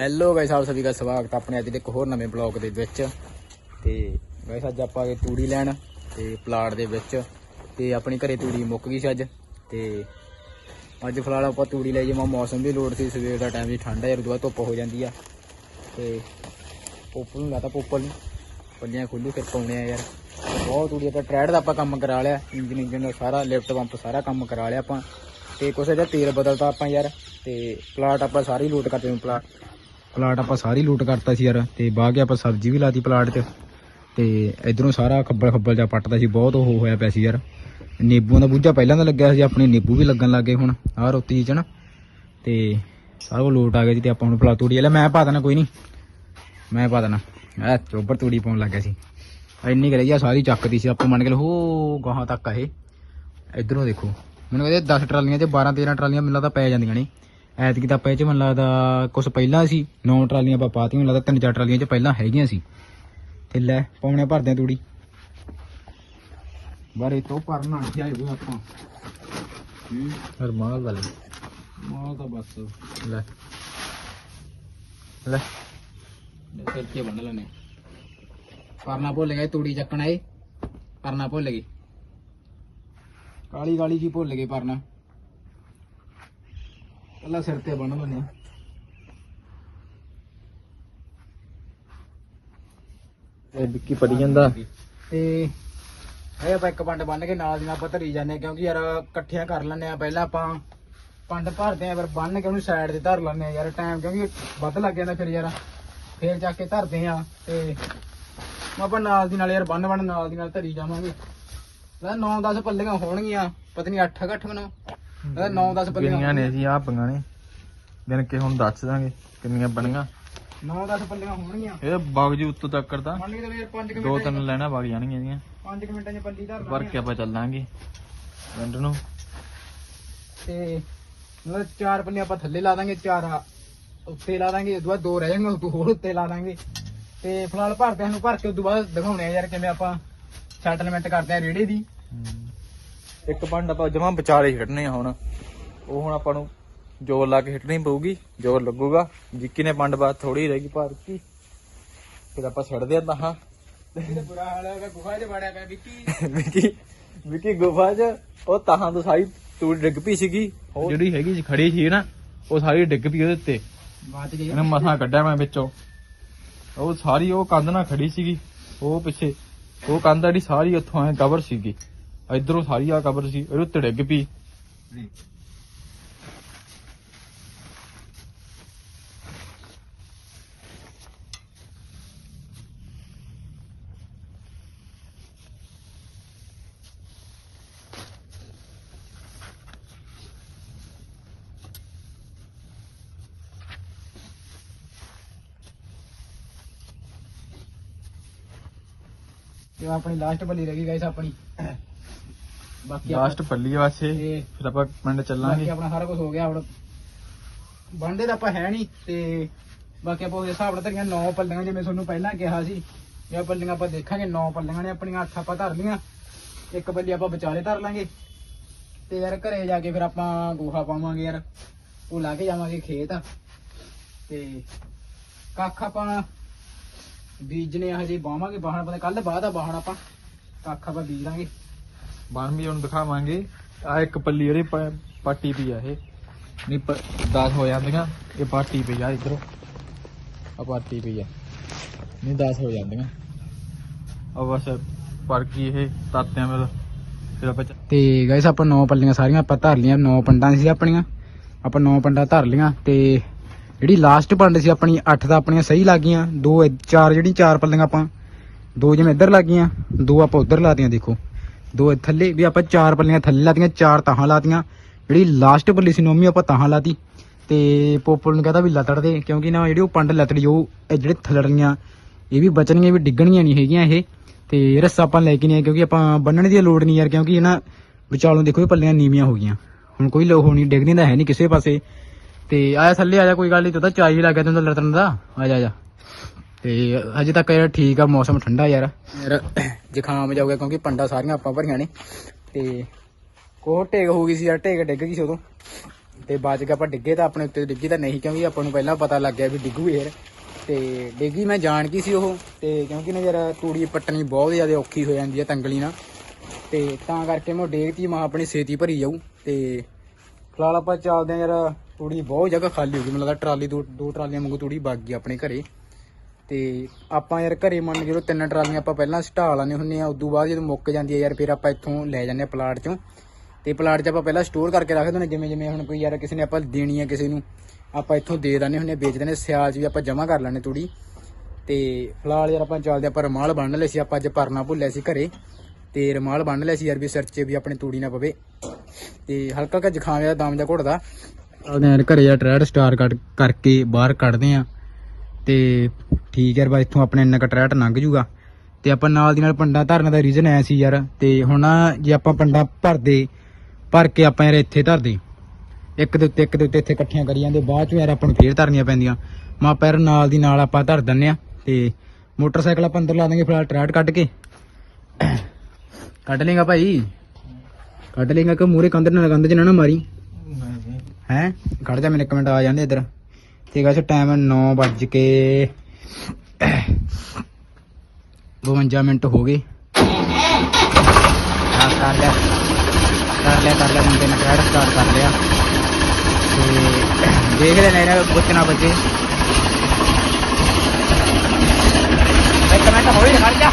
Hello guys ਆਪ ਸਭੀ ਦਾ ਸਵਾਗਤ ਆਪਣੇ ਅੱਜ ਦੇ ਇੱਕ ਹੋਰ ਨਵੇਂ ਬਲੌਗ ਦੇ ਵਿੱਚ। ਤੇ ਗਾਇਸ ਅੱਜ ਆਪਾਂ ਗਏ ਤੂੜੀ ਲੈਣ ਤੇ ਪਲਾਟ ਦੇ ਵਿੱਚ। ਤੇ ਆਪਣੀ ਘਰੇ ਤੂੜੀ ਮੁੱਕ ਗਈ ਸੀ ਅੱਜ। ਤੇ ਅੱਜ ਫਿਲਹਾਲ ਆਪਾਂ ਤੂੜੀ ਲੈ ਜਿਵੇਂ ਮੌਸਮ ਵੀ ਲੋੜ ਸੀ, ਸਵੇਰ ਦਾ ਟਾਈਮ ਵੀ ਠੰਡਾ ਯਾਰ ਦੁਆ ਧੁੱਪ ਹੋ ਜਾਂਦੀ ਆ। ਤੇ ਪੋਪਲ ਨੂੰ ਲਾਤਾ ਪੋਪਲ ਨੂੰ। ਪੱਲੀਆਂ ਖੁੱਲੂ ਫਿਰ ਪਾਉਣੇ ਆ ਯਾਰ। ਬਹੁਤ ਤੂੜੀ ਆਪਾਂ ਟਰੈਡ ਦਾ ਆਪਾਂ ਕੰਮ ਕਰਾ ਲਿਆ। ਇੰਜਨ ਇੰਜਨ ਦਾ ਸਾਰਾ, ਲਿਫਟ ਪੰਪ ਸਾਰਾ ਕੰਮ ਕਰਾ ਲਿਆ ਆਪਾਂ। ਤੇ ਕੁਛ ਇਹਦਾ ਤੇਲ ਬਦਲਤਾ ਆਪਾਂ ਯਾਰ। ਤੇ ਪਲਾਟ ਆਪਾਂ ਸਾਰੀ ਲੂਟ ਕਰਦੇ ਹਾਂ ਪਲਾਟ। ਪਲਾਟ ਆਪਾਂ ਸਾਰੀ ਲੂਟ ਕਰਤਾ ਸੀ ਯਾਰ, ਤੇ ਕੇ ਆਪਾਂ ਸਬਜ਼ੀ ਵੀ ਲਾਤੀ ਪਲਾਟ 'ਚ। ਤੇ ਇਧਰੋਂ ਸਾਰਾ ਖੱਬਲ ਖੱਬਲ ਜਾ ਪੱਟਦਾ ਸੀ, ਬਹੁਤ ਉਹ ਹੋਇਆ ਪਿਆ ਸੀ ਯਾਰ। ਨਿੰਬੂਆਂ ਦਾ ਬੂਝਾ ਪਹਿਲਾਂ ਤਾਂ ਲੱਗਿਆ ਸੀ, ਆਪਣੇ ਨਿੰਬੂ ਵੀ ਲੱਗਣ ਲੱਗੇ ਹੁਣ, ਆਹ ਰੋਤੀ 'ਚ ਨਾ। ਤੇ ਸਾਰਾ ਕੁਝ ਲੋਟ ਆ ਗਿਆ ਜੀ ਤੇ ਆਪਾਂ ਹੁਣ ਪਲਾ ਤੂੜੀ ਲੈ ਮੈਂ ਪਾ ਦੇਣਾ, ਕੋਈ ਨਹੀਂ ਮੈਂ ਪਾ ਦੇਣਾ। ਐ ਚੋਬਰ ਤੂੜੀ ਪਾਉਣ ਲੱਗਾ ਸੀ। ਇੰਨੀ ਕੁ ਰਹੀ ਆ, ਸਾਰੀ ਚੱਕਦੀ ਸੀ, ਆਪਾਂ ਮੰਨ ਕੇ ਲਓ ਹੋ, ਗਾਹਾਂ ਤੱਕ ਆ ਇਹ। ਇਧਰੋਂ ਦੇਖੋ, ਮੈਨੂੰ ਕਹਿੰਦੇ 10 ਟਰਾਲੀਆਂ 'ਚ 12 13 ਟਰਾਲੀਆਂ, ਮੈਨੂੰ ਲੱਗਦਾ ਪੈ ਜਾਂਦੀਆਂ ਨੇ। ਐਤਕੀ ਤਾਂ ਆਪਾਂ ਇਹ 'ਚ ਮੈਨੂੰ ਲੱਗਦਾ ਕੁਝ ਪਹਿਲਾਂ ਸੀ 9 ਟਰਾਲੀਆਂ ਆਪਾਂ ਪਾਤੀਆਂ ਮੈਨੂੰ ਲੱਗਦਾ ਤਿੰਨ ਚਾਰ ਟਰਾਲੀਆਂ 'ਚ ਪਹਿਲਾਂ ਹੈਗੀਆਂ ਸੀ। ਤੇ ਲੈ ਪਾਉਣੇ ਭਰਦੇ ਆ ਤੂੜੀ। ਬਾਰੇ ਤੋਂ ਭਰਨਾ ਜਾਈਏ ਆਪਾਂ। ਹੂੰ। ਹਰਮਾਲ ਵਾਲੇ। ਮਾਲ ਤਾਂ ਬਸ। ਲੈ। ਲੈ। ਫਿਰ ਕੀ ਬਣ ਲੈਣੇ ਕਰਨਾ ਭੁੱਲ ਗਏ ਤੂੜੀ ਚੱਕਣਾ ਏ ਕਰਨਾ ਭੁੱਲ ਗਏ ਕਾਲੀ ਕਾਲੀ ਜੀ ਭੁੱਲ ਗਏ ਪਰਨਾ। ਪਹਿਲਾਂ ਸਿਰ ਤੇ ਬੰਨ ਲੈਣੇ ਇਹ ਵਿੱਕੀ ਪੜੀ ਜਾਂਦਾ। ਤੇ ਇਹ ਆਪਾਂ ਇੱਕ ਪੰਡ ਬੰਨ ਕੇ ਨਾਲ ਦੀ ਨਾਲ ਆਪਾਂ ਧਰੀ ਜਾਂਦੇ ਹਾਂ ਕਿਉਂਕਿ ਯਾਰ ਇਕੱਠੀਆਂ ਕਰ ਲੈਂਦੇ ਆ ਪਹਿਲਾਂ ਆਪਾਂ ਪੰਡ ਭਰਦੇ ਆ ਫਿਰ ਬੰਨ ਕੇ ਉਹਨੂੰ ਸਾਈਡ ਤੇ ਧਰ ਲੈਂਦੇ ਆ ਯਾਰ ਟਾਈਮ ਕਿਉਂਕਿ ਵੱਧ ਲੱਗ ਜਾਂਦਾ ਫਿਰ ਯਾਰ। ਫੇਰ ਜਾ ਕੇ ਧਰਦੇ ਆ ਤੇ ਆਪਾਂ ਨਾਲ ਦੀ ਨਾਲ ਯਾਰ ਬੰਨ ਬੰਨ ਨਾਲ ਦੀ ਨਾਲ ਧਰੀ ਜਾਵਾਂਗੇ। ਲੈ 9-10 ਪੱਲੀਆਂ ਹੋਣਗੀਆਂ ਪਤਾ ਨਹੀਂ 8 ਘੱਟ ਮੈਨੂੰ। ਲੈ 9-10 ਪੱਲੀਆਂ ਕਿੰਨੀਆਂ ਨੇ ਸੀ ਆ ਪੰਗਾਂ ਨੇ। ਦਿਨ ਕੇ ਹੁਣ ਦੱਸ ਦਾਂਗੇ ਕਿੰਨੀਆਂ ਬਣੀਆਂ। 9-10 ਪੱਲੀਆਂ ਹੋਣਗੀਆਂ। ਇਹ ਬਾਗਜੂ ਉੱਤੋਂ ਤੱਕ ਕਰਦਾ ਮੰਨ ਕੇ ਤੇ 5 ਦੋ ਤਿੰਨ ਲੈਣਾ ਵਗ ਜਾਣਗੀਆਂ ਇਹਦੀਆਂ। 5 ਮਿੰਟਾਂ 'ਚ ਪੱਲੀ ਧਰ ਕੇ ਆਪਾਂ ਚੱਲਾਂਗੇ। ਪਿੰਡ ਨੂੰ। ਤੇ ਮਤਲਬ ਚਾਰ ਪੱਲੇ ਆਪਾਂ ਥੱਲੇ ਲਾ ਦਾਂਗੇ ਚਾਰ ਉੱਤੇ ਲਾ ਦਾਂਗੇ ਉਦੋਂ ਬਾਅਦ ਦੋ ਰਹਿ ਜਾਣਗੇ ਉਦੋਂ ਹੋਰ ਉੱਤੇ ਲਾ ਦਾਂਗੇ। ਤੇ ਫਿਲਹਾਲ ਭਰਦੇ ਨੂੰ ਭਰ ਕੇ ਉਦੋਂ ਬਾਅਦ ਦਿਖਾਉਣੇ ਆ ਯਾਰ ਕਿਵੇਂ ਆਪਾਂ ਸੈਟਲਮੈਂਟ ਕਰਦੇ ਆ ਰੇੜੇ ਦੀ। ਇੱਕ ਪੰਡ ਆਪਾਂ ਜਮਾਂ ਵਿਚਾਲੇ ਛੱਡਨੇ ਆ ਹੁਣ। ਉਹ ਹੁਣ ਆਪਾਂ ਨੂੰ ਜੋਰ ਲਾ ਕੇ ਛੱਡਣੀ ਪਊਗੀ ਜੋਰ ਲੱਗੂਗਾ। ਜਿੱਕੀ ਨੇ ਪੰਡ ਬਾਅਦ ਥੋੜੀ ਰਹਿ ਗਈ ਭਰ ਕੀ ਫਿਰ ਆਪਾਂ ਛੱਡਦੇ ਆ ਤਾਂ ਹਾਂ। ਇਹਦਾ ਬੁਰਾ ਹਾਲ ਗੁਫਾ 'ਚ ਵੜਿਆ ਪਿਆ ਵਿੱਕੀ। ਵਿਕੀ ਵਿਕੀ ਗੁਫਾ 'ਚ ਉਹ ਤਾਹਾਂ ਤੋਂ ਸਾਰੀ ਤੂੜ ਡਿੱਗ ਪਈ ਸੀਗੀ। ਜਿਹੜੀ ਹੈਗੀ ਸੀ ਖੜੀ ਸੀ ਨਾ ਉਹ ਸਾਰੀ ਡਿੱਗ ਪਈ ਉਹਦੇ ਉੱਤੇ। ਬਾਤ ਗਈ। ਇਹਨੇ ਮਸਾਂ ਕੱਢਿਆ ਮੈਂ ਵਿੱਚੋਂ। ਉਹ ਸਾਰੀ ਉਹ ਕੰਧ ਨਾਲ ਖੜੀ ਸੀਗੀ ਉਹ ਪਿੱਛੇ। ਉਹ ਕੰਧ ਜਿਹੜੀ ਸਾਰੀ ਉੱਥੋਂ ਐ ਕਵਰ ਸੀਗੀ। ਇਧਰੋਂ ਸਾਰੀ ਆ ਕਬਰ ਸੀ, ਇਹਦੇ ਉੱਤੇ ਡਿੱਗ ਪਈ। ਤੇ ਆਪਣੀ ਲਾਸਟ ਪੱਲੀ ਰਹਿ ਗਈ ਗਾਇਸ ਆਪਣੀ। ਬਾਕੀ ਲਾਸਟ ਪੱਲੀ ਵਾਸਤੇ ਤੇ ਫਿਰ ਆਪਾਂ ਪਿੰਡ ਬਾਕੀ ਚੱਲਾਂਗੇ। ਆਪਣਾ ਸਾਰਾ ਕੁਝ ਹੋ ਗਿਆ ਹੁਣ। ਬੰਦੇ ਤਾਂ ਆਪਾਂ ਹੈ ਨਹੀਂ ਤੇ ਬਾਕੀ ਆਪਾਂ ਉਹਦੇ ਹਿਸਾਬ ਨਾਲ ਧਰੀਆਂ 9 ਪੱਲੀਆਂ ਜਿਵੇਂ ਤੁਹਾਨੂੰ ਪਹਿਲਾਂ ਕਿਹਾ ਸੀ। ਇਹ ਪੱਲੀਆਂ ਆਪਾਂ ਦੇਖਾਂਗੇ 9 ਪੱਲੀਆਂ ਨੇ ਆਪਣੀਆਂ ਅੱਠ ਆਪਾਂ ਧਰ ਲੀਆਂ ਇੱਕ ਪੱਲੀ ਆਪਾਂ ਵਿਚਾਲੇ ਧਰ ਲਾਂਗੇ। ਤੇ ਯਾਰ ਘਰੇ ਜਾ ਕੇ ਫਿਰ ਆਪਾਂ ਗੋਹਾ ਪਾਵਾਂਗੇ ਯਾਰ। ਉਹ ਲਾ ਕੇ ਜਾਵਾਂਗੇ ਖੇਤ। ਤੇ ਕੱਖ ਆਪਾਂ ਬੀਜਨੇ ਆ ਹਜੇ ਬਾਵਾਂਗੇ ਬਾਹਣ ਪਤਾ ਕੱਲ ਬਾਅਦ ਆ ਬਾਹਣ ਆਪਾਂ। ਕੱਖ ਆਪਾਂ ਬੀਜ ਲਾਂਗੇ। ਬਣ ਵੀ ਹੁਣ ਦਿਖਾਵਾਂਗੇ। ਆ ਇੱਕ ਪੱਲੀ ਜਿਹੜੀ ਪਾਟੀ ਪਈ ਆ ਇਹ। ਨਹੀਂ 10 ਹੋ ਜਾਂਦੀਆਂ। ਇਹ ਪਾਟੀ ਪਈ ਆ ਇਧਰੋਂ। ਆ ਪਾਟੀ ਪਈ ਆ। ਨਹੀਂ 10 ਹੋ ਜਾਂਦੀਆਂ। ਆ ਬਸ ਪਰ ਕੀ ਇਹ ਤਾਤਿਆਂ ਮਿਲ ਫਿਰ ਆਪਾਂ ਤੇ ਗਾਇਸ ਆਪਾਂ 9 ਪੱਲੀਆਂ ਸਾਰੀਆਂ ਆਪਾਂ ਧਰ ਲੀਆਂ 9 ਪੰਡਾਂ ਸੀ ਆਪਣੀਆਂ। ਆਪਾਂ 9 ਪੰਡਾਂ ਧਰ ਲੀਆਂ ਤੇ ਜਿਹੜੀ ਲਾਸਟ ਪੰਡ ਸੀ ਆਪਣੀ 8 ਤਾਂ ਆਪਣੀਆਂ ਸਹੀ ਲੱਗੀਆਂ ਦੋ ਚਾਰ ਜਿਹੜੀ ਚਾਰ ਪੱਲੀਆਂ ਆਪਾਂ ਦੋ ਜਿਵੇਂ ਇੱਧਰ ਲੱਗੀਆਂ ਦੋ ਆਪਾਂ ਉੱਧਰ ਲਾਤੀਆਂ ਦੇਖੋ। ਦੋ ਥੱਲੇ, ਵੀ ਆਪਾਂ ਚਾਰ ਪੱਲੀਆਂ ਥੱਲੇ ਲਾਤੀਆਂ, ਚਾਰ ਤਾਹਾਂ ਲਾਤੀਆਂ। ਜਿਹੜੀ ਲਾਸਟ ਪੱਲੀ ਸੀ ਨੌਵੀਂ ਆਪਾਂ ਤਾਹਾਂ ਲਾਤੀ। ਤੇ ਪੋਪਲ ਨੂੰ ਕਹਤਾ ਵੀ ਲਤੜ ਦੇ, ਕਿਉਂਕਿ ਨਾ ਜਿਹੜੀ ਉਹ ਪੰਡ ਲਤੜੀ, ਉਹ ਇਹ ਜਿਹੜੇ ਥੱਲੜੀਆਂ, ਇਹ ਵੀ ਬਚਣਗੀਆਂ ਵੀ ਡਿੱਗਣਗੀਆਂ ਨਹੀਂ ਹੈਗੀਆਂ ਇਹ। ਤੇ ਰੱਸਾ ਆਪਾਂ ਲੈ ਕੇ ਨਹੀਂ ਆਏ, ਕਿਉਂਕਿ ਆਪਾਂ ਬੰਨਣ ਦੀ ਲੋੜ ਨਹੀਂ ਯਾਰ, ਕਿਉਂਕਿ ਇਹਨਾਂ ਵਿਚਾਲੋਂ ਦੇਖੋ ਇਹ ਪੱਲੀਆਂ ਨੀਵੀਆਂ ਹੋ ਗਈਆਂ। ਹੁਣ ਕੋਈ ਲੋਹ ਨਹੀਂ ਡਿੱਗਦੀ ਤਾਂ ਹੈ ਨਹੀਂ ਕਿਸੇ ਪਾਸੇ। ਤੇ ਆਇਆ ਥੱਲੇ, ਆਇਆ, ਕੋਈ ਗੱਲ ਨਹੀਂ, ਤੂੰ ਤਾਂ ਚਾਹੀ ਲੱਗ ਗਿਆ ਤੈਨੂੰ ਲਤਣ ਦਾ। ਆ ਜਾ ਆ ਜਾ। ਤੇ ਅਜੇ ਤੱਕ ਯਾਰ ਠੀਕ ਆ, ਮੌਸਮ ਠੰਡਾ ਯਾਰ। ਯਾਰ, ਜ਼ੁਕਾਮ ਜਾਊਗਾ ਕਿਉਂਕਿ ਪੰਡਾ ਸਾਰੀਆਂ ਆਪਾਂ ਭਰੀਆਂ ਨੇ। ਤੇ ਕੋਹ ਟੇਕ ਹੋ ਗਈ ਸੀ ਯਾਰ, ਟੇਕ ਡਿੱਗ ਗਈ ਸੀ ਉਦੋਂ। ਤੇ ਬਾਅਦ ਚ ਆਪਾਂ ਡਿੱਗੇ ਤਾਂ ਆਪਣੇ ਉੱਤੇ ਡਿੱਗੀ ਤਾਂ ਨਹੀਂ, ਕਿਉਂਕਿ ਆਪਾਂ ਨੂੰ ਪਹਿਲਾਂ ਪਤਾ ਲੱਗ ਗਿਆ ਵੀ ਡਿੱਗੂ ਯਾਰ। ਤੇ ਡਿੱਗੀ ਮੈਂ ਜਾਣ ਕੀ ਸੀ ਉਹ, ਤੇ ਕਿਉਂਕਿ ਨਾ ਯਾਰ ਤੂੜੀ ਪੱਟਣੀ ਬਹੁਤ ਜ਼ਿਆਦਾ ਔਖੀ ਹੋ ਜਾਂਦੀ ਹੈ ਤੰਗਲੀ ਨਾਲ। ਤੇ ਤਾਂ ਕਰਕੇ ਮੈਂ ਡੇਗਤੀ, ਮਾਂ ਆਪਣੀ ਛੇਤੀ ਭਰੀ ਜਾਊ। ਤੇ ਫਿਲਹਾਲ ਆਪਾਂ ਚੱਲਦੇ ਆ ਯਾਰ, ਤੂੜੀ ਬਹੁਤ ਜਗ੍ਹਾ ਖਾਲੀ ਹੋ ਗਈ। ਮੈਨੂੰ ਲੱਗਦਾ ਟਰਾਲੀ, ਦੋ ਦੋ ਟਰਾਲੀਆਂ ਵਾਂਗੂ ਤੂੜੀ ਵਗ ਗਈ ਆਪਣੇ ਘਰੇ। ਤੇ ਆਪਾਂ ਯਾਰ ਘਰੇ ਮੰਨ ਜਦੋਂ ਤਿੰਨ ਟਰਾਲੀਆਂ ਆਪਾਂ ਪਹਿਲਾਂ ਸਟਾ ਲਾਣੇ ਹੁੰਨੇ ਆ ਉਦੋਂ ਬਾਅਦ ਜਦੋਂ ਮੁੱਕ ਜਾਂਦੀ ਆ ਯਾਰ, ਫਿਰ ਆਪਾਂ ਇੱਥੋਂ ਲੈ ਜਾਂਦੇ ਆ ਪਲਾਟ ਚੋਂ। ਤੇ ਪਲਾਟ 'ਚ ਆਪਾਂ ਪਹਿਲਾਂ ਸਟੋਰ ਕਰਕੇ ਰੱਖਦੇ ਹੁੰਦੇ ਜਿਵੇਂ ਜਿਵੇਂ ਹੁਣ ਕੋਈ ਯਾਰ ਕਿਸੇ ਨੇ ਆਪਾਂ ਦੇਣੀ ਆ ਕਿਸੇ ਨੂੰ, ਆਪਾਂ ਇੱਥੋਂ ਦੇ ਦਿੰਦੇ ਹੁੰਨੇ ਵੇਚ ਦਿੰਦੇ ਸਿਆਲ 'ਚ ਵੀ ਆਪਾਂ ਜਮ੍ਹਾਂ ਕਰ ਲੈਣੇ ਤੂੜੀ। ਤੇ ਫਿਲਹਾਲ ਯਾਰ ਆਪਾਂ ਚੱਲਦੇ ਆਪਾਂ ਰਮਾਲ ਬੰਨ ਲਏ ਸੀ, ਆਪਾਂ ਅੱਜ ਭਰਨਾ ਭੁੱਲਿਆ ਸੀ ਘਰੇ। ਤੇ ਰਮਾਲ ਬੰਨ ਲਿਆ ਸੀ ਯਾਰ ਵੀ ਸਿਰ 'ਚ ਵੀ ਆਪਣੇ ਤੂੜੀ ਨਾ ਪਵੇ। ਤੇ ਹਲਕਾ ਹਲਕਾ ਜ਼ੁਕਾਮ ਜਿਹਾ ਦਮ ਜਿਹਾ ਘੁੱਟਦਾ। ਚੱਲਦੇ ਆ ਯਾਰ ਘਰੇ ਆ, ਟਰੈਡ ਸਟਾਰ ਕੱਢ ਕਰਕੇ ਬਾਹਰ ਕੱਢਦੇ ਆ ਤੇ ਠੀਕ ਹੈ ਬਾ ਇੱਥੋਂ ਆਪਣੇ ਇੰਨਾ ਕੁ ਟਰੈਟ ਲੰਘ ਜੂਗਾ। ਤੇ ਆਪਾਂ ਨਾਲ ਦੀ ਨਾਲ ਪੰਡਾ ਧਰਨ ਦਾ ਰੀਜ਼ਨ ਐ ਸੀ ਯਾਰ। ਤੇ ਹੁਣ ਜੇ ਆਪਾਂ ਪੰਡਾ ਭਰਦੇ ਭਰ ਕੇ ਆਪਾਂ ਯਾਰ ਇੱਥੇ ਧਰਦੇ। ਇੱਕ ਦੇ ਉੱਤੇ ਇੱਕ ਦੇ ਉੱਤੇ ਇੱਥੇ ਇਕੱਠੀਆਂ ਕਰੀ ਜਾਂਦੇ ਬਾਅਦ ਚ ਯਾਰ ਆਪਾਂ ਨੂੰ ਫੇਰ ਧਰਨੀਆਂ ਪੈਂਦੀਆਂ। ਮਾ ਪੈਰ ਨਾਲ ਦੀ ਨਾਲ ਆਪਾਂ ਧਰ ਦਿੰਨੇ ਆ ਤੇ ਮੋਟਰਸਾਈਕਲ ਆਪਾਂ ਅੰਦਰ ਲਾ ਦਾਂਗੇ ਫਿਲਹਾਲ ਟਰੈਟ ਕੱਢ ਕੇ। ਕੱਢ ਲੇਗਾ ਭਾਈ। ਕੱਢ ਲੇਗਾ ਕਿ ਮੂਰੇ ਕੰਧ ਨਾਲ ਕੰਧ ਚ ਨਾ ਮਾਰੀ। ਹੈ? ਖੜ ਜਾ ਮੇਰੇ ਕਮੈਂਟ ਆ ਜਾਂਦੇ ਇੱਧਰ। ਤੇ ਗਾਇਸ ਟਾਈਮ 9 ਵੱਜ ਕੇ 52 ਮਿੰਟ ਹੋ ਗਏ। ਆ ਕਰ ਲਿਆ। ਕਰ ਲਿਆ ਕਰ ਲਿਆ ਮੁੰਡੇ ਨੇ ਟਰੈਡ ਸਟਾਰਟ ਕਰ ਲਿਆ। ਤੇ ਦੇਖ ਲੈ ਨੇਰਾ ਬੁੱਚਣਾ ਬੱਜੇ ਇੱਕ ਮਿੰਟ ਹੋਈ ਖੜ ਜਾ।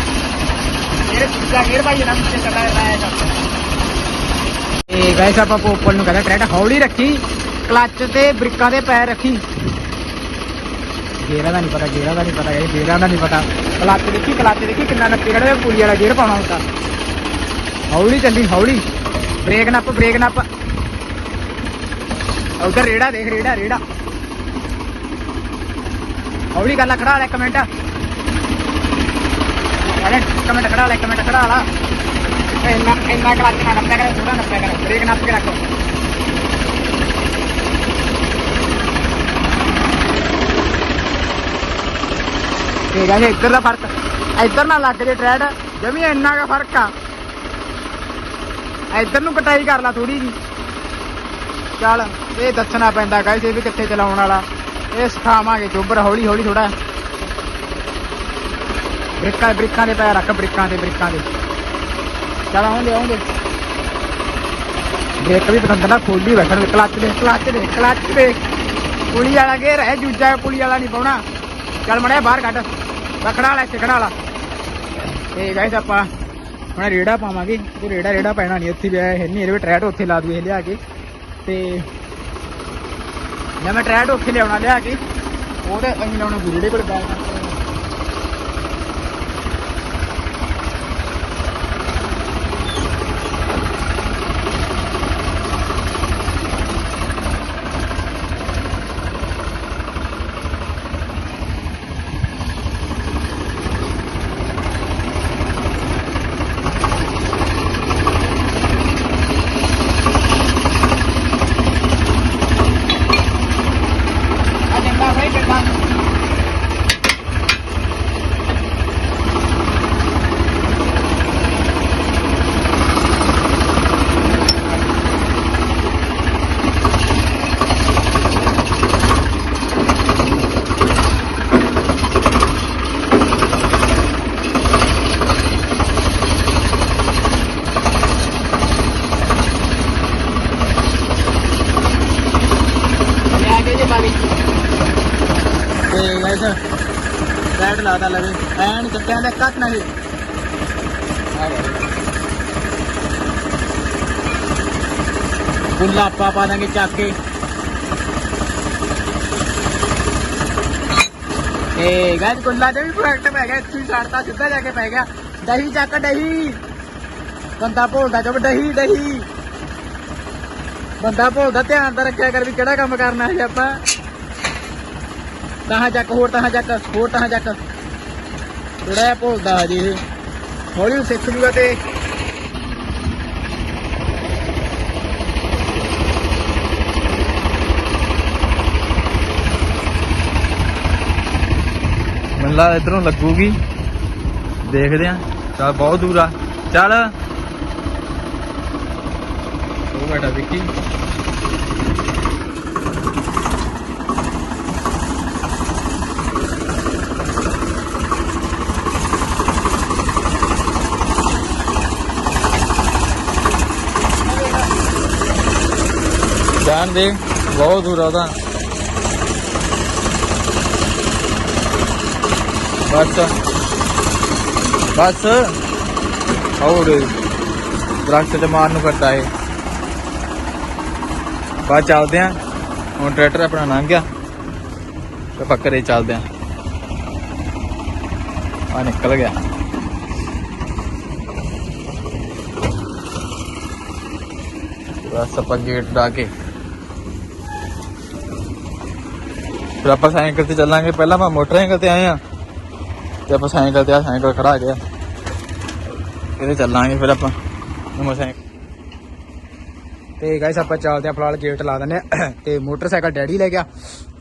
ਮੇਰੇ ਦੂਜਾ ਗੇਰ ਭਾਈ ਨਾ ਮੁੱਛੇ ਚੱਲਾ ਰਿਹਾ ਤੇ ਗਾਇਸ ਆਪਾਂ ਪੋਪਲ ਨੂੰ ਕਹਿੰਦਾ ਟਰੈਡ ਹੌਲੀ ਰੱਖੀ, ਕਲੱਚ ਤੇ ਬ੍ਰਿਕਾਂ ਦੇ ਪੈਰ ਰੱਖੀ। ਗੇਰਾਂ ਦਾ ਨਹੀਂ ਪਤਾ ਗੇਰਾਂ ਦਾ ਨਹੀਂ ਪਤਾ ਗਾਇਸ ਗੇਰਾਂ ਦਾ ਨਹੀਂ ਪਤਾ। ਕਲੱਚ ਦੇਖੀ ਕਲੱਚ ਦੇਖੀ, ਕਿੰਨਾ ਨੱਪੀ ਖੜੇ ਪੂਰੀ ਵਾਲਾ ਗੇਅਰ ਪਾਉਣਾ ਹੁੰਦਾ। ਹੌਲੀ ਚੱਲੀ, ਹੌਲੀ। ਬ੍ਰੇਕ ਨੱਪ ਬ੍ਰੇਕ ਨੱਪ। ਉਧਰ ਰੇੜਾ ਦੇਖ, ਰੇੜਾ ਰੇੜਾ। ਹੌਲੀ ਗੱਲ ਲੈ, ਖੜਾ ਲੈ ਇੱਕ ਮਿੰਟ। ਅਰੇ, ਇੱਕ ਮਿੰਟ ਖੜਾ ਲੈ, ਇੱਕ ਮਿੰਟ ਖੜਾ ਲਾ। ਇੰਨਾ ਇੰਨਾ ਕਲੱਚ ਨਾ ਨੱਪਿਆ ਕਰ ਥੋੜਾ ਨੱਪਿਆ ਕਰ। ਬ੍ਰੇਕ ਨੱਪ ਕੇ ਰੱਖੋ। ਠੀਕ ਹੈ ਇੱਧਰ ਦਾ ਫ਼ਰਕ, ਇੱਧਰ ਨਾ ਲੱਗ ਜੇ ਟਰੈਡ ਜਮੀ ਇੰਨਾ ਦਾ ਫ਼ਰਕ ਆ। ਇੱਧਰ ਨੂੰ ਕਟਾਈ ਕਰ ਲਾ ਥੋੜੀ ਜੀ ਚੱਲ, ਇਹ ਦੱਸਣਾ ਪੈਂਦਾ ਗਾਇਸ ਇਹ ਵੀ ਕਿੱਥੇ ਚਲਾਉਣ ਵਾਲਾ। ਇਹ ਸਿਖਾਵਾਂਗੇ ਚੋਬਰ ਹੌਲੀ ਹੌਲੀ ਥੋੜਾ ਬ੍ਰੇਕਾਂ ਬ੍ਰੇਕਾਂ ਦੇ ਪੈਰ ਰੱਖ, ਬ੍ਰੇਕਾਂ ਦੇ ਬ੍ਰੇਕਾਂ ਦੇ। ਚੱਲ ਆਉਂਦੇ ਆਉਂਦੇ। ਬ੍ਰੇਕ ਵੀ ਪਸੰਦ ਨਾ, ਖੋਲੀ ਬੈਠਣ ਕਲੱਚ ਦੇ ਕਲੱਚ ਦੇ ਕਲੱਚ ਦੇ। ਪੁਲੀ ਵਾਲਾ ਗੇਰ ਹੈ, ਦੂਜਾ ਪੁਲੀ ਵਾਲਾ ਨਹੀਂ ਪਾਉਣਾ। ਚੱਲ ਮੜਿਆ ਬਾਹਰ ਕੱਢ। ਰਖੜਾ ਵਾਲਾ ਇੱਥੇ, ਖੜਾ ਤੇ ਗਾਇਸ ਆਪਾਂ ਹੁਣ ਰੇੜਾ ਪਾਵਾਂਗੇ। ਤੇ ਰੇੜਾ ਰੇੜਾ ਪੈਣਾ ਨਹੀਂ ਉੱਥੇ ਵੀ ਹੈ ਨਹੀਂ, ਇਹਦੇ ਵੀ ਟਰੈਟ ਉੱਥੇ ਲਾ ਦੂਏ ਲਿਆ ਕੇ। ਤੇ ਜੇ ਮੈਂ ਟਰੈਟ ਉੱਥੇ ਲਿਆਉਣਾ, ਲਿਆ ਕੇ। ਉਹਦੇ ਅਸੀਂ ਲਾਉਣਾ ਗੁਰੜੇ ਕੋਲ ਬੈਠ ਆ ਚੰਗਾ ਭਾਈ ਚੰਗਾ ਲਿਆ ਕੇ ਜੇ ਬਾਰੀ ਤੇ ਗਾਇਸ ਬੈਟ ਲਾਤਾ ਲਵੇ ਐਨ ਚੱਕਿਆਂ ਦੇ ਕੱਟ ਨਹੀਂ ਪਾ ਦਾਂਗੇ ਚੱਕ ਕੇ। ਏ ਗਾਇਸ, ਗੁੱਲਾ ਦੇ ਵੀ ਪ੍ਰੋਜੈਕਟ ਪੈ ਗਿਆ, ਇੱਥੇ ਹੀ ਛੱਡਤਾ ਸਿੱਧਾ ਜਾ ਕੇ ਪੈ ਗਿਆ। ਦਹੀਂ ਚੱਕ, ਦਹੀਂ। ਬੰਦਾ ਭੋਲਦਾ ਜਬ ਦਹੀਂ ਦਹੀਂ। ਬੰਦਾ ਭੋਲਦਾ, ਧਿਆਨ ਤਾਂ ਰੱਖਿਆ ਕਰ ਵੀ ਕਿਹੜਾ ਕੰਮ ਕਰਨਾ ਹੈ ਆਪਾਂ। ਤਹਾਂ ਚੱਕ, ਹੋਰ ਤਾਂ ਚੱਕ, ਹੋਰ ਤਾਂ ਚੱਕ। ਥੋੜਾ ਜਿਹਾ ਭੁੱਲਦਾ ਹਜੇ। ਹੌਲੀ ਸਿੱਖ ਜੂਗਾ ਤੇ। ਲੱਗਦਾ ਇਧਰੋਂ ਲੱਗੂਗੀ। ਦੇਖਦੇ ਆ ਚੱਲ ਬਹੁਤ ਦੂਰ ਆ। ਚੱਲ। ਉਹ ਬੈਠਾ ਵਿੱਕੀ। ਜਾਣ ਦੇ, ਬਹੁਤ ਦੂਰ ਆ ਉਹਦਾ। ਬਸ। ਬਸ। ਹੋਰ, ਦਰਖਤ ਤੇ ਮਾਰਨ ਨੂੰ ਕਰਦਾ ਏ ਬਾਅਦ ਚੱਲਦੇ ਆ। ਹੁਣ ਟਰੈਕਟਰ ਆਪਣਾ ਲੰਘ ਗਿਆ। ਤੇ ਆਪਾਂ ਚੱਲਦੇ ਆ। ਆ ਨਿਕਲ ਗਿਆ। ਬਸ ਆਪਾਂ ਗੇਟ ਡਾ ਕੇ ਫਿਰ ਆਪਾਂ ਸਾਈਕਲ ਤੇ ਚੱਲਾਂਗੇ। ਪਹਿਲਾਂ ਆਪਾਂ ਮੋਟਰਸਾਈਕਲ ਤੇ ਆਏ ਆ ਤੇ ਆਪਾਂ ਸਾਈਕਲ ਤੇ ਆ, ਸਾਈਕਲ ਖੜਾ ਗਿਆ। ਇਹਦੇ ਚੱਲਾਂਗੇ ਫਿਰ ਆਪਾਂ ਮੋਟਰਸਾਈਕਲ। ਤੇ ਗਾਇਸ ਆਪਾਂ ਚੱਲਦੇ ਆ ਫਿਲਹਾਲ ਗੇਟ ਲਾ ਦਿੰਦੇ ਆ ਤੇ ਮੋਟਰਸਾਈਕਲ ਡੈਡੀ ਲੈ ਗਿਆ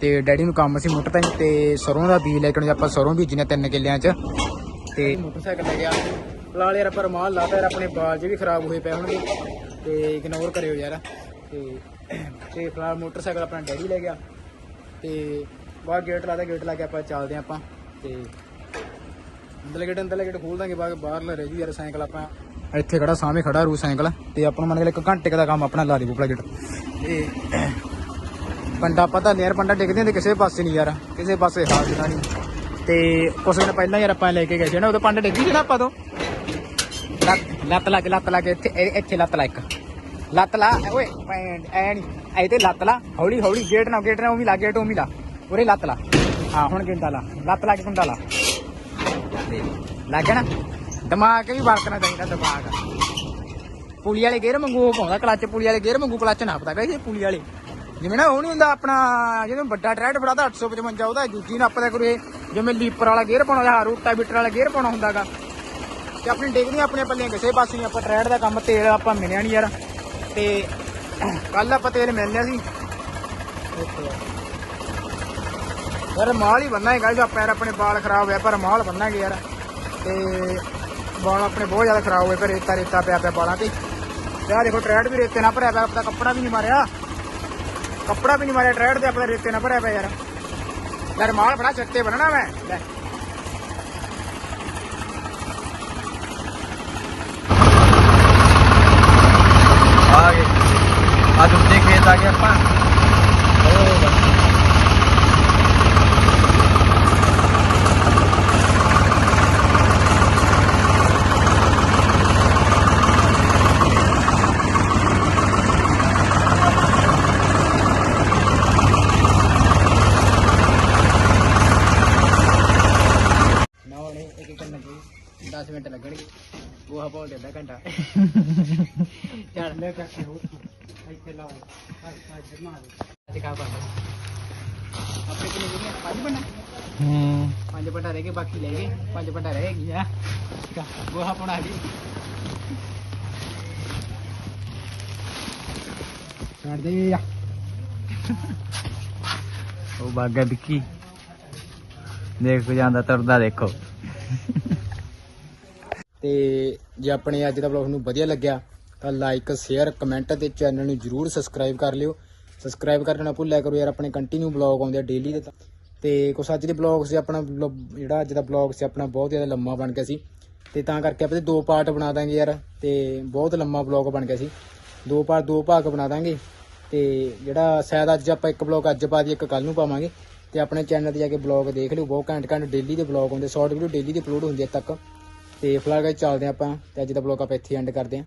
ਤੇ ਡੈਡੀ ਨੂੰ ਕੰਮ ਸੀ ਮੋਟਰ ਤੇ ਤੇ ਸਰੋਂ ਦਾ ਬੀਜ ਲੈ ਕੇ ਆਉਣਾ। ਸੀ। ਆਪਾਂ ਸਰੋਂ ਬੀਜਣੇ ਤਿੰਨ ਕਿੱਲਿਆਂ 'ਚ। ਤੇ ਮੋਟਰਸਾਈਕਲ ਲੈ ਗਿਆ। ਫਿਲਹਾਲ ਯਾਰ ਆਪਾਂ ਰਮਾਲ ਲਾਤਾ ਯਾਰ, ਆਪਣੇ ਬਾਲ ਜੇ ਵੀ ਖਰਾਬ ਹੋਏ ਪਏ ਹੋਣਗੇ। ਤੇ ਇਗਨੋਰ ਕਰਿਓ ਯਾਰ। ਤੇ ਤੇ ਫਿਲਹਾਲ ਮੋਟਰਸਾਈਕਲ ਆਪਣਾ ਡੈਡੀ ਲੈ ਗਿਆ। ਤੇ ਬਾਹਰ ਗੇਟ ਲਾਦਾ ਗੇਟ ਲਾ ਕੇ ਆਪਾਂ ਚੱਲਦੇ ਹਾਂ ਆਪਾਂ। ਤੇ ਅੰਦਰਲੇ ਗੇਟ ਅੰਦਰਲੇ ਗੇਟ ਖੋਲ ਦਾਂਗੇ, ਬਾਹਰ ਬਾਹਰਲਾ ਰਹਿ ਜੂ ਯਾਰ ਸਾਈਕਲ ਆਪਾਂ। ਇੱਥੇ ਖੜਾ, ਸਾਹਮਣੇ ਖੜਾ ਰੂ ਸਾਈਕਲ। ਤੇ ਆਪਾਂ ਨੂੰ ਮੰਨ ਕੇ ਇੱਕ ਘੰਟੇ ਦਾ ਕੰਮ ਆਪਣਾ ਲਾ ਦੇ ਬੁਪਲਾ ਗੇਟ ਤੇ ਪੰਡਾ ਪਤਾ ਨਹੀਂ ਯਾਰ ਪੰਡਾ ਡਿੱਗਦੇ ਹੁੰਦੇ ਕਿਸੇ ਪਾਸੇ ਨਹੀਂ ਯਾਰ। ਕਿਸੇ ਪਾਸੇ ਹਾਜ਼ਰ ਨਹੀਂ। ਤੇ ਕੁਛ ਦਿਨ ਪਹਿਲਾਂ ਯਾਰ ਆਪਾਂ ਲੈ ਕੇ ਗਏ ਸੀ ਨਾ, ਉਦੋਂ ਪੰਡਾ ਡਿੱਗੀ ਸੀ ਨਾ ਆਪਾਂ ਤੋਂ। ਲੱਤ ਲੱਤ ਲਾ ਕੇ ਲੱਤ ਲਾ ਕੇ ਇੱਥੇ ਇੱਥੇ ਲੱਤ ਲੱਗ ਇੱਕ। ਲੱਤ ਲਾ, ਓਏ ਐ ਨਹੀਂ ਐ ਤੇ ਲੱਤ ਲਾ, ਹੌਲੀ ਹੌਲੀ, ਗੇਟ ਨਾ ਗੇਟ ਨਾ ਉਵੇਂ ਲਾ, ਗੇਟ ਉਵੇਂ ਲਾ, ਉਰੇ ਲੱਤ ਲਾ। ਹਾਂ, ਹੁਣ ਗਿੰਦਾ ਲਾ, ਲੱਤ ਲਾ ਕੇ ਕੁੰਡਾ ਲਾ। ਲੱਗ ਗਿਆ ਨਾ? ਦਿਮਾਗ ਵੀ ਵਰਤਣਾ ਚਾਹੀਦਾ, ਦਿਮਾਗ। ਪੁਲੀ ਵਾਲੇ ਗੇਅਰ ਮੰਗੂ ਉਹ ਪਾਉਂਦਾ ਕਲੱਚ, ਪੁਲੀ ਵਾਲੇ ਗੇਅਰ ਮੰਗੂ ਕਲੱਚ ਨਾ ਪਤਾ ਕਹੇ ਪੁਲੀ ਵਾਲੇ। ਜਿਵੇਂ ਨਾ, ਉਹ ਨਹੀਂ ਹੁੰਦਾ ਆਪਣਾ, ਜਦੋਂ ਵੱਡਾ ਟਰੈਕਟ ਫੜਾਦਾ 855 ਉਹਦਾ ਦੂਜੀ ਨੱਪਦਾ ਕਰੂ ਇਹ। ਜਿਵੇਂ ਲੀਪਰ ਵਾਲਾ ਗੇਅਰ ਪਾਉਣਾ, ਜਾਂ ਰੂਟਾ ਬੀਟਰ ਵਾਲਾ ਗੇਅਰ ਪਾਉਣਾ ਹੁੰਦਾਗਾ। ਤੇ ਆਪਣੀ ਡਿੱਗਦੀਆਂ ਆਪਣੇ ਪੱਲੀਆਂ ਕਿਸੇ ਪਾਸੇ ਨਹੀਂ ਆਪਾਂ ਟਰੈਕਟ ਦਾ ਕੰਮ ਤੇਲ ਆਪਾਂ ਮਿਲਿਆ ਨਹੀਂ ਯਾਰ। ਤੇ ਕੱਲ ਆਪਾਂ ਤੇਲ ਮਿਲ ਲਿਆ ਸੀ। ਯਾਰ ਮਾਲ ਹੀ ਬੰਨਾ ਹੈਗਾ ਜੋ ਪੈਰ ਆਪਣੇ ਵਾਲ ਖਰਾਬ ਹੋਇਆ ਪਰ ਮਾਲ ਬੰਨਾਂਗੇ ਯਾਰ। ਤੇ ਵਾਲ ਆਪਣੇ ਬਹੁਤ ਜ਼ਿਆਦਾ ਖਰਾਬ ਹੋਏ ਪਰ ਰੇਤਾ ਰੇਤਾ ਪਿਆ ਪਿਆ ਵਾਲਾਂ ਤੇ। ਤੇ ਦੇਖੋ, ਟਰੈਡ ਵੀ ਰੇਤੇ ਨਾਲ ਭਰਿਆ ਪਿਆ ਆਪਣਾ ਕੱਪੜਾ ਵੀ ਨਹੀਂ ਮਾਰਿਆ। ਕੱਪੜਾ ਵੀ ਨਹੀਂ ਮਾਰਿਆ, ਟਰੈਡ ਤੇ ਆਪਣਾ ਰੇਤੇ ਨਾਲ ਭਰਿਆ ਪਿਆ ਯਾਰ। ਯਾਰ ਮਾਲ ਬੜਾ ਚੱਟੇ ਬਣਨਾ ਮੈਂ। ਲੈ ਆ ਗਏ ਆ ਦੂਜੇ ਖੇਤ ਆ ਗਏ ਆਪਾਂ ਨਾ ਹੁਣੇ ਇੱਕ ਇੱਕ ਕਰਨ ਲੱਗੇ 10 ਮਿੰਟ ਲੱਗਣਗੇ ਉਹ ਹਪਾਉ ਦੇ ਅੱਧਾ ਘੰਟਾ ਚੱਲ ਲੈ ਕੇ ਹੋ ਇੱਥੇ ਲਾਓ ਅੱਜ ਮਾਰ ਅੱਜ ਕਾ ਕਰਨਾ ਆਪਣੇ ਕਿੰਨੇ ਜਿਹੜੀਆਂ ਪੰਜ ਬੰਨਾ ਹੂੰ ਪੰਜ ਬੰਡਾ ਰਹਿ ਗਏ ਬਾਕੀ ਲੈ ਗਏ ਪੰਜ ਬੰਡਾ ਰਹਿ ਗਿਆ ਉਹ ਹਪਾਉਣਾ ਜੀ ਛੱਡ ਦੇ ਯਾ ਉਹ ਬਾਗਾ ਵਿੱਕੀ ਦੇਖ ਜਾਂਦਾ ਤੁਰਦਾ ਦੇਖੋ ਤੇ ਜੇ ਆਪਣੇ ਅੱਜ ਦਾ ਵਲੌਗ ਨੂੰ ਵਧੀਆ ਲੱਗਿਆ ਤਾਂ ਲਾਈਕ ਸ਼ੇਅਰ ਕਮੈਂਟ ਤੇ ਚੈਨਲ ਨੂੰ ਜਰੂਰ ਸਬਸਕ੍ਰਾਈਬ ਕਰ ਲਿਓ। ਸਬਸਕ੍ਰਾਈਬ ਕਰਨਾ ਨਾ ਭੁੱਲਿਆ ਕਰੋ ਯਾਰ, ਆਪਣੇ ਕੰਟੀਨਿਊ ਵਲੌਗ ਆਉਂਦੇ ਆ ਡੇਲੀ ਦੇ ਤਾਂ। ਤੇ ਕੁਛ ਅੱਜ ਦੇ ਵਲੌਗ ਸੀ, ਆਪਣਾ ਜਿਹੜਾ ਅੱਜ ਦਾ ਵਲੌਗ ਸੀ, ਆਪਣਾ ਬਹੁਤ ਜ਼ਿਆਦਾ ਲੰਮਾ ਬਣ ਗਿਆ ਸੀ। ਤੇ ਤਾਂ ਕਰਕੇ ਆਪਾਂ ਇਹਦੇ ਦੋ ਪਾਰਟ ਬਣਾ ਦਾਂਗੇ ਯਾਰ, ਤੇ ਬਹੁਤ ਲੰਮਾ ਵਲੌਗ ਬਣ ਗਿਆ ਸੀ। ਦੋ ਪਾਰਟ ਦੋ ਭਾਗ ਬਣਾ ਦਾਂਗੇ। ਤੇ ਜਿਹੜਾ ਸ਼ਾਇਦ ਅੱਜ ਆਪਾਂ ਇੱਕ ਵਲੌਗ ਅੱਜ ਪਾ ਦਈਏ, ਇੱਕ ਕੱਲ ਨੂੰ ਪਾਵਾਂਗੇ। ਤੇ ਆਪਣੇ ਚੈਨਲ ਤੇ ਜਾ ਕੇ ਵਲੌਗ ਦੇਖ ਲਿਓ, ਬਹੁਤ ਘੰਟ ਘੰਟ ਡੇਲੀ ਦੇ ਵਲੌਗ ਆਉਂਦੇ ਸ਼ਾਰਟ ਵੀਡੀਓ ਡੇਲੀ ਦੀ ਅਪਲੋਡ ਹੁੰਦੀ ਹੈ ਤੱਕ। ਤੇ ਫਿਲਹਾਲ guys, ਚੱਲਦੇ ਹਾਂ ਆਪਾਂ, ਤੇ ਅੱਜ ਦਾ ਵਲੌਗ ਆਪਾਂ ਇੱਥੇ ਐਂਡ ਕਰਦੇ ਹਾਂ।